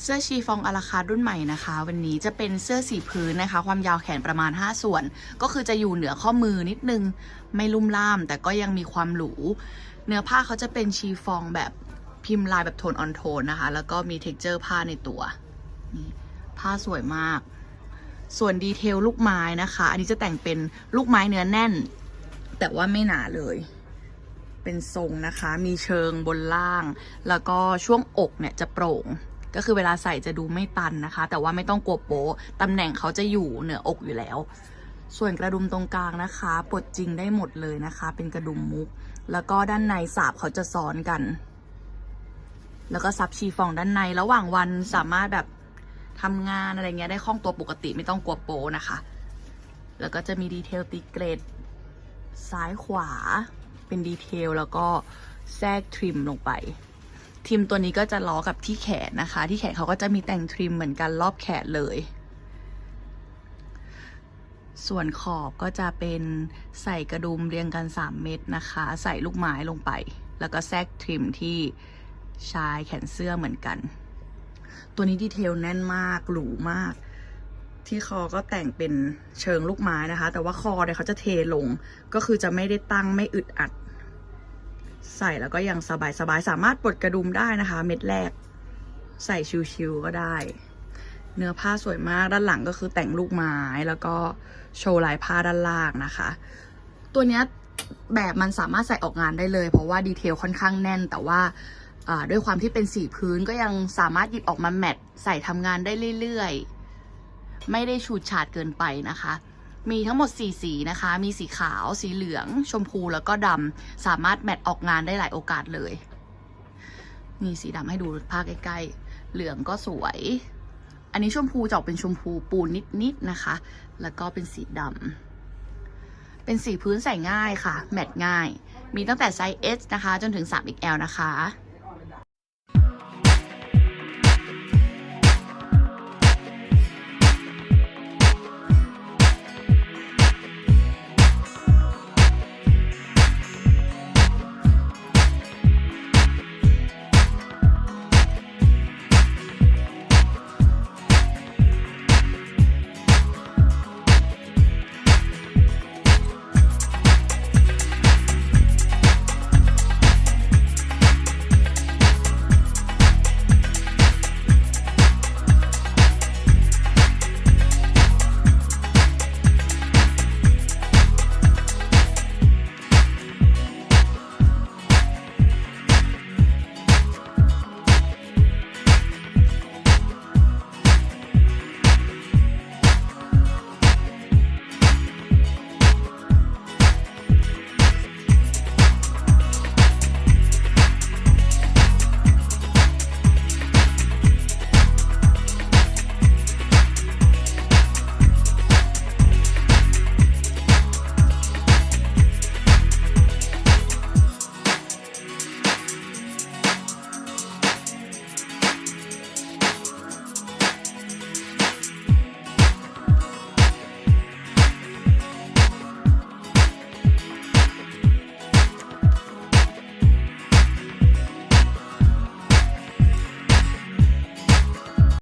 เสื้อชีฟองอาราคารุ่นใหม่นะคะ วันนี้จะเป็นเสื้อสีพื้นนะคะ ความยาวแขนประมาณ 5 ส่วน ก็คือจะอยู่เหนือข้อมือนิดนึง ไม่ลุ่มล่าม แต่ก็ยังมีความหรู เนื้อผ้าเขาจะเป็นชีฟองแบบพิมพ์ลายแบบโทนออนโทนนะคะ แล้วก็มีเท็กเจอร์ผ้าในตัวนี่ผ้าสวยมาก ส่วนดีเทลลูกไม้นะคะ อันนี้จะแต่งเป็นลูกไม้เนื้อแน่น แต่ว่าไม่หนาเลยเป็นทรงนะคะ มีเชิงบนล่าง แล้วก็ช่วงอกเนี่ยจะโปร่ง ก็คือเวลาใส่จะดูไม่ตันนะคะ แต่ว่าไม่ต้องกลัวโป๊ะตำแหน่งเขาจะอยู่เหนืออกอยู่แล้ว ส่วนกระดุมตรงกลางนะคะปลดจริงได้หมดเลยนะคะ เป็นกระดุมมุก แล้วก็ด้านในสาบเขาจะซ้อนกัน แล้วก็ซับชีฟองด้านในระหว่างวันสามารถแบบทำงานอะไรเงี้ยได้คล่องตัวปกติไม่ต้องกลัวโป๊นะคะ แล้วก็จะมีดีเทลติเกรดซ้ายขวาเป็นดีเทลแล้วก็แทรกทริมลงไป ทริมตัวนี้ก็จะล้อกับที่แขนนะคะ ที่แขนเขาก็จะมีแต่งทริมเหมือนกันรอบแขนเลย ส่วนขอบก็จะเป็นใส่กระดุมเรียงกัน 3 เม็ดนะคะ ใส่ลูกไม้ลงไป แล้วก็แทรกทริมที่ชายแขนเสื้อเหมือนกัน ตัวนี้ดีเทลแน่นมากหรูมาก ที่คอก็แต่งเป็นเชิงลูกไม้นะคะ แต่ว่าคอเนี่ยเขาจะเทลงก็คือจะไม่ได้ตั้งไม่อึดอัด ใส่แล้วก็ยังสบายสบายสามารถปลดกระดุมได้นะคะ เม็ดแรก ใส่ชิวๆก็ได้ เนื้อผ้าสวยมากด้านหลังก็คือแต่งลูกไม้แล้วก็โชว์ลายผ้าด้านล่างนะคะ ตัวเนี้ยแบบมันสามารถใส่ออกงานได้เลย เพราะว่าดีเทลค่อนข้างแน่น แต่ว่าด้วยความที่เป็นสีพื้นก็ยังสามารถหยิบออกมาแมทใส่ทำงานได้เรื่อยๆ ไม่ได้ฉูดฉาดเกินไปนะคะ มีทั้งหมด 4 สีนะคะ มีสีขาว สีเหลือง ชมพูแล้วก็ดำ สามารถแมทออกงานได้หลายโอกาสเลย นี่สีดำให้ดูภาพใกล้ๆ เหลืองก็สวย อันนี้ชมพูจะออกเป็นชมพูปูนนิดๆนะคะ แล้วก็เป็นสีดำ เป็นสีพื้นใส่ง่ายค่ะ แมทง่าย มีตั้งแต่ไซส์ S นะคะ จนถึง 3XL นะคะ